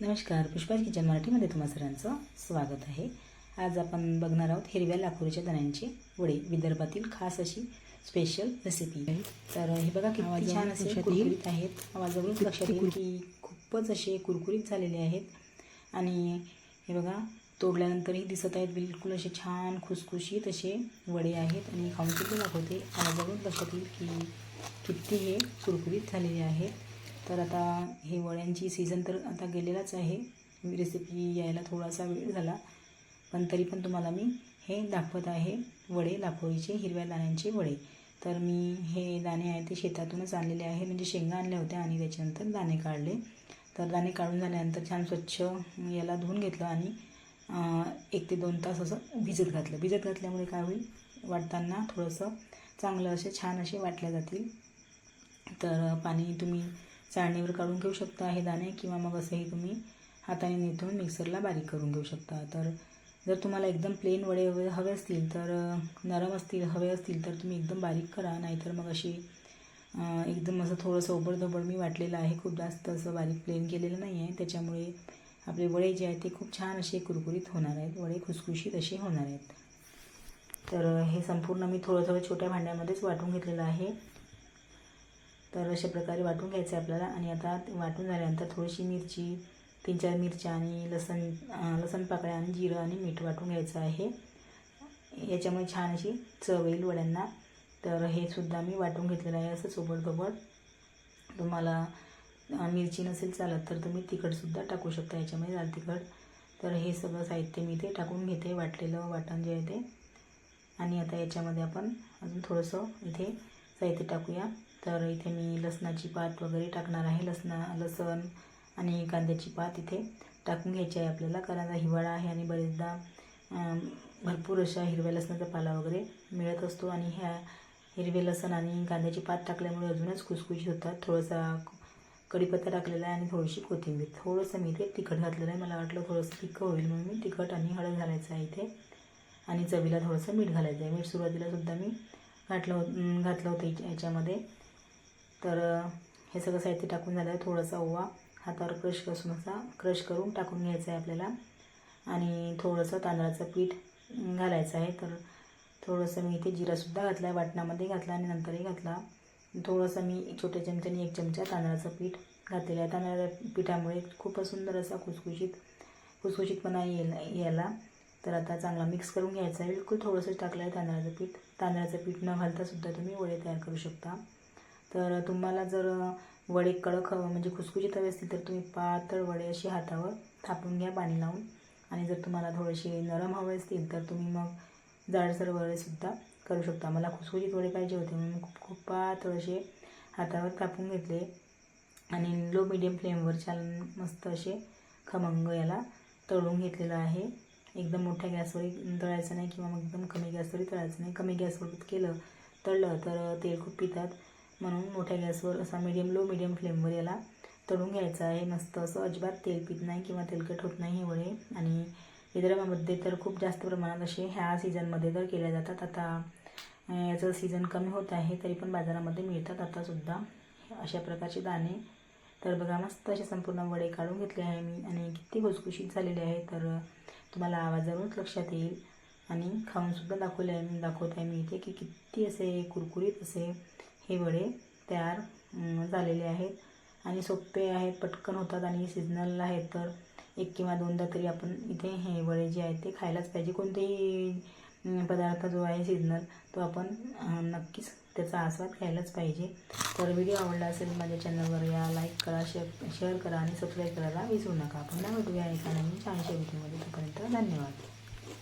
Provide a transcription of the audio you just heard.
नमस्कार पुष्पाज किचन मराठीमध्ये तुम्हा सर्वांचं स्वागत आहे. आज आपण बघणार आहोत हिरव्या लाखोरीच्या दाण्यांचे वडे विदर्भातील खास अशी स्पेशल रेसिपी आहे तर हे बघा किती छान असे कुरकुरीत आहेत. आवाजावरून लक्षात येईल की खूपच असे कुरकुरीत झालेले आहेत. आणि हे बघा तोडल्यानंतरही दिसत आहेत. बिलकुल असे छान खुसखुशीत असे वडे आहेत. आणि खाऊन सुद्धा दाखवते. आवाजावरून लक्षात येईल की किती हे कुरकुरीत झालेले आहेत. तर आता हे वड्यांची सीझन तर आता गेलेलाच आहे. रेसिपी यायला थोडासा वेळ झाला. पण तरी पण तुम्हाला मी हे दाखवत आहे. वडे लाखोळीचे हिरव्या दाण्यांचे वडे. तर मी हे दाणे आहे ते शेतातूनच आणलेले आहे म्हणजे शेंगा आणल्या होत्या आणि त्याच्यानंतर दाणे काढले. तर दाणे काढून झाल्यानंतर छान स्वच्छ याला धुवून घेतलं आणि एक ते दोन तास असं भिजत घातलं. भिजत घातल्यामुळे काय होईल? वाटताना थोडंसं चांगलं असे छान असे वाटल्या जातील. तर पाणी तुम्ही चाळणीवर काढून घेऊ शकता हे दाणे किंवा मग असंही तुम्ही हाताने नेतून मिक्सरला बारीक करून घेऊ शकता. तर जर तुम्हाला एकदम प्लेन वडे हवे हवे असतील तर नरम असतील हवे असतील तर तुम्ही एकदम बारीक करा. नाहीतर मग अशी एकदम असं थोडंसं ओबडधोबड मी वाटलेलं आहे. खूप जास्त असं बारीक प्लेन केलेलं नाही आहे त्याच्यामुळे आपले वडे जे आहेत ते खूप छान असे कुरकुरीत होणार आहेत. वडे खुसखुशीत असे होणार आहेत. तर हे संपूर्ण मी थोडं थोडं छोट्या भांड्यामध्येच वाटून घेतलेलं आहे. तर अशा प्रकारे वाटून घ्यायचं आहे आपल्याला. आणि आता वाटून झाल्यानंतर थोडीशी मिरची तीन चार मिरच्या आणि लसण लसण पाकळ्या आणि जिरं आणि मीठ वाटून घ्यायचं आहे. याच्यामुळे छान अशी चव येईल वड्यांना. तर हे सुद्धा मी वाटून घेतलेलं आहे असं सोबत तुम्हाला मिरची नसेल चालत तर तुम्ही तिखटसुद्धा टाकू शकता. याच्यामध्ये लाल तिखट. तर हे सगळं साहित्य मी ते टाकून घेते. वाटलेलं वाटण जे आहे ते. आणि आता याच्यामध्ये आपण अजून थोडंसं इथे साहित्य टाकूया. तर इथे मी लसणाची पात वगैरे टाकणार आहे. लसणा लसण आणि कांद्याची पात इथे टाकून घ्यायची आहे आपल्याला कारण हिवाळा आहे आणि बरेचदा भरपूर अशा हिरव्या लसणाचा पाला वगैरे मिळत असतो आणि ह्या हिरवे लसण आणि कांद्याची पात टाकल्यामुळे अजूनच खुसखुशीत होतात. थोडासा कढीपत्ता टाकलेला आहे आणि थोडीशी कोथिंबीर. थोडंसं मी इथे तिखट घातलेलं आहे. मला वाटलं थोडंसं तिखं होईल म्हणून मी तिखट आणि हळद घालायचं आहे इथे. आणि चवीला थोडंसं मीठ घालायचं आहे. मीठ सुरुवातीला सुद्धा मी घातलं होत घातलं होतं याच्या- याच्यामध्ये. तर हे सगळं साहित्य टाकून झालं आहे थोडासा ओवा. हातावर क्रश कसून असा क्रश करून टाकून घ्यायचं आहे आपल्याला. आणि थोडंसं तांदळाचं पीठ घालायचं आहे. तर थोडंसं मी इथे जिरासुद्धा घातला आहे वाटणामध्ये घातला आणि नंतरही घातला. थोडंसं मी छोट्या चमच्याने एक चमचा तांदळाचं पीठ घातलेलं आहे. तांदळाच्या पिठामुळे खूपच सुंदर असा खुसखुशीत खुसखुशीतपणा येईल याला तर आता चांगला मिक्स करून घ्यायचा आहे. बिलकुल थोडंसं टाकलं आहे तांदळाचं पीठ. तांदळाचं पीठ न घालतासुद्धा तुम्ही वडे तयार करू शकता. तर तुम्हाला जर वडे कडक हवं म्हणजे खुसखुशीत हवे असतील तर तुम्ही पातळ वडे अशी हातावर थापून घ्या पाणी लावून. आणि जर तुम्हाला थोडेसे नरम हवे असतील तर तुम्ही मग जाडसर वडेसुद्धा करू शकता. मला खुसखुशीत वडे पाहिजे होते म्हणून खूप खूप पातळ असे हातावर थापून घेतले. आणि लो मिडियम फ्लेमवर छान मस्त असे खमंग याला तळून घेतलेलं आहे. एकदम मोठ्या गॅसवर तळायचं नाही किंवा मग एकदम कमी गॅसवरही तळायचं नाही. कमी गॅसवर केलं तळलं तर तेल खूप पितात. म्हणून मोठ्या गॅसवर असा मिडियम लो मिडियम फ्लेमवर याला तळून घ्यायचं आहे. मस्त असं अजिबात तेल पित नाही किंवा तेलकट होत नाही हे वडे. आणि विदर्भामध्ये तर खूप जास्त प्रमाणात असे ह्या सीझनमध्ये तर केल्या जातात. आता याचं सीझन कमी होत आहे तरी पण बाजारामध्ये मिळतात आतासुद्धा अशा प्रकारचे दाणे. तर बघा मस्त असे संपूर्ण वडे काढून घेतले आहे मी. आणि किती खुसखुशीत झालेले आहे. तर तुम्हाला आवाजावरूनच लक्षात येईल. आणि खाऊनसुद्धा दाखवले आहे मी. दाखवत आहे मी इथे की किती असे कुरकुरीत असे हे वडे तयार झालेले आहेत. आणि सोपे आहेत पटकन होतात आणि सिजनल आहेत. तर एक किंवा दोनदा तरी आपण इथे हे वडे जे आहेत ते खायलाच पाहिजे. कोणतेही पदार्थ जो आहे सिजनल तो आपण नक्कीच त्याचा आस्वाद घ्यायलाच पाहिजे. तर व्हिडिओ आवडला असेल माझ्या चॅनलवर या लाईक करा शेअर शेअर करा आणि सबस्क्राईब करायला विसरू नका. पुन्हा भेटूया एका नवीन छानशा व्हिडिओमध्ये तोपर्यंत धन्यवाद.